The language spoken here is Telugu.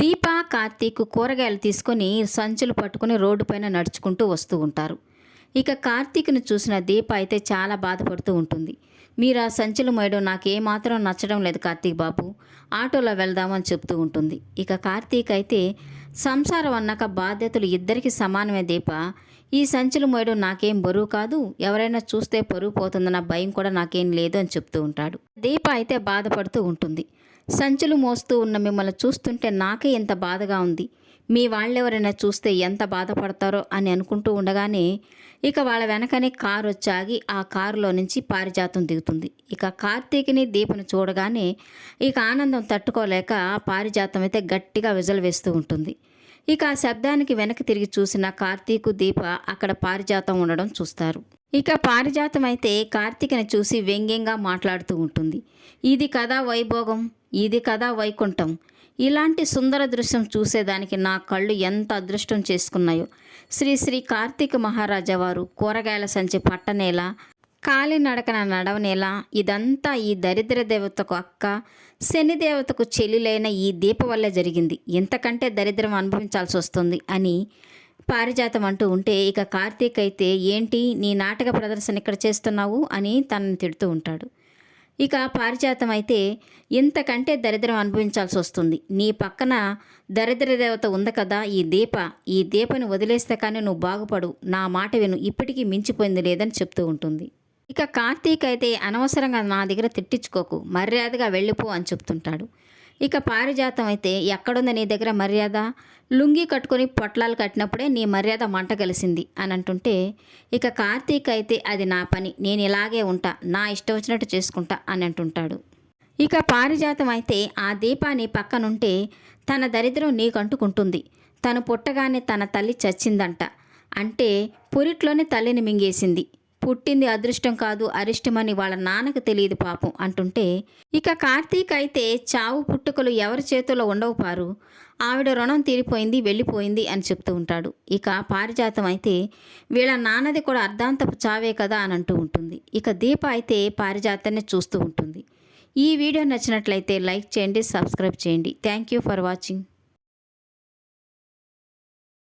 దీప కార్తీక్ కూరగాయలు తీసుకొని సంచులు పట్టుకుని రోడ్డు పైన నడుచుకుంటూ వస్తూ ఉంటారు. ఇక కార్తీక్ను చూసిన దీప అయితే చాలా బాధపడుతూ ఉంటుంది. మీరు ఆ సంచులు మోయడం నాకు ఏమాత్రం నచ్చడం లేదు కార్తీక్ బాబు. ఆటోలో వెళ్దామని చెప్తూ ఉంటుంది. ఇక కార్తీక్ అయితే సంసారం అన్నాక బాధ్యతలు ఇద్దరికి సమానమే దీప. ఈ సంచులు మోయడం నాకేం బరువు కాదు. ఎవరైనా చూస్తే పరువు పోతుందన్న భయం కూడా నాకేం లేదు అని చెప్తూ ఉంటాడు. దీప అయితే బాధపడుతూ ఉంటుంది. సంచులు మోస్తూ ఉన్న మిమ్మల్ని చూస్తుంటే నాకే ఎంత బాధగా ఉంది. మీ వాళ్ళెవరైనా చూస్తే ఎంత బాధపడతారో అని అనుకుంటూ ఉండగానే ఇక వాళ్ళ వెనకనే కారు వచ్చాగి ఆ కారులో నుంచి పారిజాతం దిగుతుంది. ఇక కార్తీక్ని దీపను చూడగానే ఇక ఆనందం తట్టుకోలేక పారిజాతం అయితే గట్టిగా విజలు వేస్తూ ఉంటుంది. ఇక ఆ శబ్దానికి వెనక్కి తిరిగి చూసిన కార్తీకు దీప అక్కడ పారిజాతం ఉండడం చూస్తారు. ఇక పారిజాతం అయితే కార్తీకని చూసి వ్యంగ్యంగా మాట్లాడుతూ ఉంటుంది. ఇది కదా వైభోగం ఇది కదా వైకుంఠం. ఇలాంటి సుందర దృశ్యం చూసేదానికి నా కళ్ళు ఎంత అదృష్టం చేసుకున్నాయో. శ్రీ శ్రీ కార్తీక మహారాజా వారు కూరగాయల సంచి పట్టనేలా కాలినడకన నడవనేలా ఇదంతా ఈ దరిద్ర దేవతకు అక్క శని దేవతకు చెల్లిలైన ఈ దీప వల్లే జరిగింది. ఇంతకంటే దరిద్రం అనుభవించాల్సి వస్తుంది అని పారిజాతం అంటూ ఉంటే ఇక కార్తీక్ అయితే ఏంటి నీ నాటక ప్రదర్శన ఇక్కడ చేస్తున్నావు? అని తనని తిడుతూ ఉంటాడు. ఇక పారిజాతం అయితే ఇంతకంటే దరిద్రం అనుభవించాల్సి వస్తుంది. నీ పక్కన దరిద్ర దేవత ఉంది కదా ఈ దీప. ఈ దీపని వదిలేస్తే కానీ నువ్వు బాగుపడు. నా మాట విను. ఇప్పటికీ మించిపోయింది లేదని చెప్తూ ఉంటుంది. ఇక కార్తీక్ అయితే అనవసరంగా నా దగ్గర తిట్టించుకోకు. మర్యాదగా వెళ్ళిపో అని చెప్తుంటాడు. ఇక పారిజాతం అయితే ఎక్కడుంది నీ దగ్గర మర్యాద? లుంగి కట్టుకొని పొట్లాలు కట్టినప్పుడే నీ మర్యాద మంట కలిసింది అని అంటుంటే ఇక కార్తీక్ అయితే అది నా పని నేను ఇలాగే ఉంటా నా ఇష్టం వచ్చినట్టు చేసుకుంటా అని అంటుంటాడు ఇక పారిజాతం అయితే ఆ దీపాన్ని పక్కనుంటే తన దరిద్రం నీకంటుకుంటుంది. తను పుట్టగానే తన తల్లి చచ్చిందంట. అంటే పురిట్లోనే తల్లిని మింగేసింది. పుట్టింది అదృష్టం కాదు అరిష్టమని వాళ్ళ నాన్నకు తెలియదు పాపం అంటుంటే ఇక కార్తీక్ అయితే చావు పుట్టుకలు ఎవరి చేతుల్లో ఉండవు పారు. ఆవిడ రుణం తీరిపోయింది వెళ్ళిపోయింది అని చెప్తూ ఉంటాడు. ఇక పారిజాతం అయితే వీళ్ళ నాన్నది కూడా అర్ధాంతపు చావే కదా అని అంటూ ఉంటుంది. ఇక దీప అయితే పారిజాతాన్ని చూస్తూ ఉంటుంది. ఈ వీడియో నచ్చినట్లయితే లైక్ చేయండి సబ్స్క్రైబ్ చేయండి. Thank you for watching.